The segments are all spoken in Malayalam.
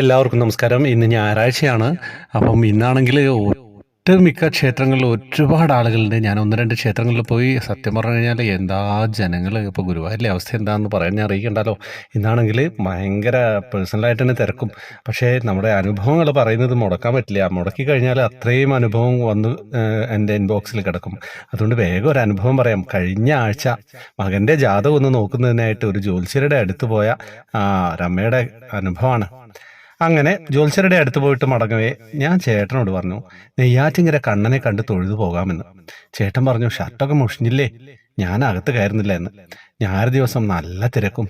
എല്ലാവർക്കും നമസ്കാരം. ഇന്ന് ഞായറാഴ്ചയാണ്. അപ്പം ഇന്നാണെങ്കിൽ ഒട്ടുമിക്ക ക്ഷേത്രങ്ങളിൽ ഒരുപാട് ആളുകളുണ്ട്. ഞാൻ ഒന്ന് രണ്ട് ക്ഷേത്രങ്ങളിൽ പോയി സത്യം പറഞ്ഞു കഴിഞ്ഞാൽ എന്താ ജനങ്ങൾ ഇപ്പോൾ ഗുരുവായൂരിലെ അവസ്ഥ എന്താണെന്ന് പറയാൻ ഞാൻ അറിയിക്കണ്ടല്ലോ. ഇന്നാണെങ്കിൽ ഭയങ്കര പേഴ്സണലായിട്ട് തന്നെ തിരക്കും. പക്ഷേ നമ്മുടെ അനുഭവങ്ങൾ പറയുന്നത് മുടക്കാൻ പറ്റില്ല. മുടക്കി കഴിഞ്ഞാൽ അത്രയും അനുഭവം വന്ന് എന്റെ ഇൻബോക്സിൽ കിടക്കും. അതുകൊണ്ട് വേഗം ഒരു അനുഭവം പറയാം. കഴിഞ്ഞ ആഴ്ച മകന്റെ ജാതകം ഒന്ന് നോക്കുന്നതിനായിട്ട് ഒരു ജ്യോത്സ്യരുടെ അടുത്ത് പോയ രമ്മയുടെ അനുഭവമാണ്. അങ്ങനെ ജ്യോത്സ്യരുടെ അടുത്ത് പോയിട്ട് മടങ്ങവേ ഞാൻ ചേട്ടനോട് പറഞ്ഞു നെയ്യാറ്റിങ്കര കണ്ണനെ കണ്ട് തൊഴുതു പോകാമെന്ന്. ചേട്ടൻ പറഞ്ഞു ഷർട്ടൊക്കെ മുഷിഞ്ഞില്ലേ? ഞാൻ അകത്ത് കയറുന്നില്ല എന്ന്. ഞായർ ദിവസം നല്ല തിരക്കും.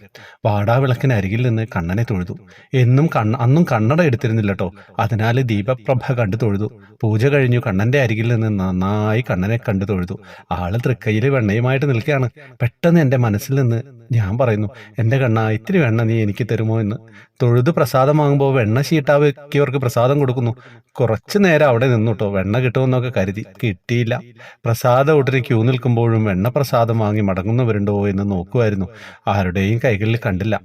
വാടാവിളക്കിന് അരികിൽ നിന്ന് കണ്ണനെ തൊഴുതു. എന്നും കണ്ണ അന്നും കണ്ണട എടുത്തിരുന്നില്ല കേട്ടോ അതിനാൽ ദീപപ്രഭ കണ്ടു തൊഴുതു. പൂജ കഴിഞ്ഞു കണ്ണന്റെ അരികിൽ നിന്ന് നന്നായി കണ്ണനെ കണ്ടു തൊഴുതു. ആൾ തൃക്കയിൽ വെണ്ണയുമായിട്ട് നിൽക്കുകയാണ്. പെട്ടെന്ന് എന്റെ മനസ്സിൽ നിന്ന് ഞാൻ പറയുന്നു എന്റെ കണ്ണ ഇത്തിരി വെണ്ണ നീ എനിക്ക് തരുമോ എന്ന്. തൊഴുത് പ്രസാദം വാങ്ങുമ്പോൾ വെണ്ണ ചീട്ടാക്കിയവർക്ക് പ്രസാദം കൊടുക്കുന്നു. കുറച്ചു നേരം അവിടെ നിന്നു കേട്ടോ വെണ്ണ കിട്ടുമെന്നൊക്കെ കരുതി. കിട്ടിയില്ല. പ്രസാദം ഉടനെ ക്യൂ നിൽക്കുമ്പോഴും വെണ്ണ പ്രസാദം വാങ്ങി മടങ്ങുന്നവരുണ്ടോ എന്ന് നോക്കുമായിരുന്നു ആരുടെയും കൈകളിൽ കണ്ടില്ല.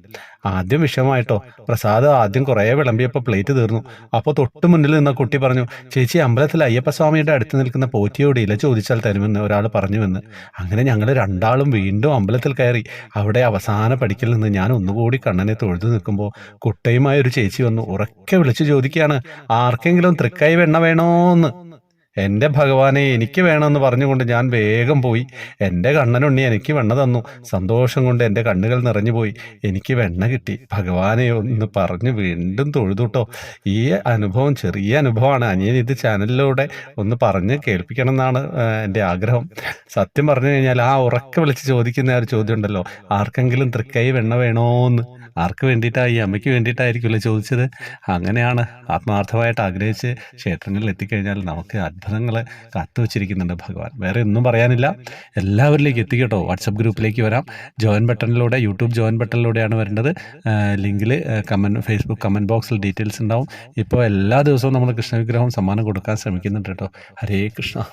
ആദ്യം വിഷമമായിട്ടോ? പ്രസാദം ആദ്യം കുറേ വിളമ്പിയപ്പോൾ പ്ലേറ്റ് തീർന്നു. അപ്പോൾ തൊട്ട് മുന്നിൽ നിന്ന കുട്ടി പറഞ്ഞു ചേച്ചി അമ്പലത്തിൽ അയ്യപ്പസ്വാമിയുടെ അടുത്ത് നിൽക്കുന്ന പോറ്റിയോട് ഇല ചോദിച്ചാൽ തരുമെന്ന് ഒരാൾ പറഞ്ഞുവെന്ന്. അങ്ങനെ ഞങ്ങൾ രണ്ടാളും വീണ്ടും അമ്പലത്തിൽ കയറി. അവിടെ അവസാന പടിക്കൽ നിന്ന് ഞാൻ ഒന്നുകൂടി കണ്ണനെ തൊഴുതു നിൽക്കുമ്പോൾ കുട്ടയുമായ ഒരു ചേച്ചി വന്നു ഉറക്കെ വിളിച്ചു ചോദിക്കുകയാണ്. ആർക്കെങ്കിലും തൃക്കൈ വെണ്ണ വേണോന്ന്. എന്റെ ഭഗവാനെ എനിക്ക് വേണമെന്ന് പറഞ്ഞുകൊണ്ട് ഞാൻ വേഗം പോയി. എന്റെ കണ്ണനുണ്ണി എനിക്ക് വെണ്ണ തന്നു. സന്തോഷം കൊണ്ട് എന്റെ കണ്ണുകൾ നിറഞ്ഞുപോയി എനിക്ക് വെണ്ണ കിട്ടി. ഭഗവാനെ ഒന്ന് പറഞ്ഞ് വീണ്ടും തൊഴുതുട്ടോ. ഈ അനുഭവം ചെറിയ അനുഭവമാണ്. അനിയൻ ഇത് ചാനലിലൂടെ ഒന്ന് പറഞ്ഞ് കേൾപ്പിക്കണം എന്നാണ് എന്റെ ആഗ്രഹം. സത്യം പറഞ്ഞു കഴിഞ്ഞാൽ ആ ഉറക്കെ വിളിച്ച് ചോദിക്കുന്ന ഒരു ചോദ്യം ഉണ്ടല്ലോ. ആർക്കെങ്കിലും തൃക്കൈ വെണ്ണ വേണോന്ന്? ആർക്ക് വേണ്ടിയിട്ടാ? ഈ അമ്മയ്ക്ക് വേണ്ടിയിട്ടായിരിക്കുമല്ലോ ചോദിച്ചത്? അങ്ങനെയാണ് ആത്മാർത്ഥമായിട്ട് ആഗ്രഹിച്ച് ക്ഷേത്രങ്ങളിൽ എത്തിക്കഴിഞ്ഞാൽ നമുക്ക് അത്ഭുതങ്ങൾ കാത്തുവച്ചിരിക്കുന്നുണ്ട് ഭഗവാൻ. വേറെ ഒന്നും പറയാനില്ല. എല്ലാവരിലേക്ക് എത്തിക്കട്ടോ വാട്സപ്പ് ഗ്രൂപ്പിലേക്ക് വരാം. ജോയിൻ ബട്ടണിലൂടെ യൂട്യൂബ് ജോയിൻ ബട്ടണിലൂടെയാണ് വരേണ്ടത്. ലിങ്കിൽ കമന്റ് ഫേസ്ബുക്ക് കമന്റ് ബോക്സിൽ ഡീറ്റെയിൽസ് ഉണ്ടാവും. ഇപ്പോൾ എല്ലാ ദിവസവും നമ്മൾ കൃഷ്ണവിഗ്രഹം സമ്മാനം കൊടുക്കാൻ ശ്രമിക്കുന്നുണ്ട് കേട്ടോ. ഹരേ കൃഷ്ണ.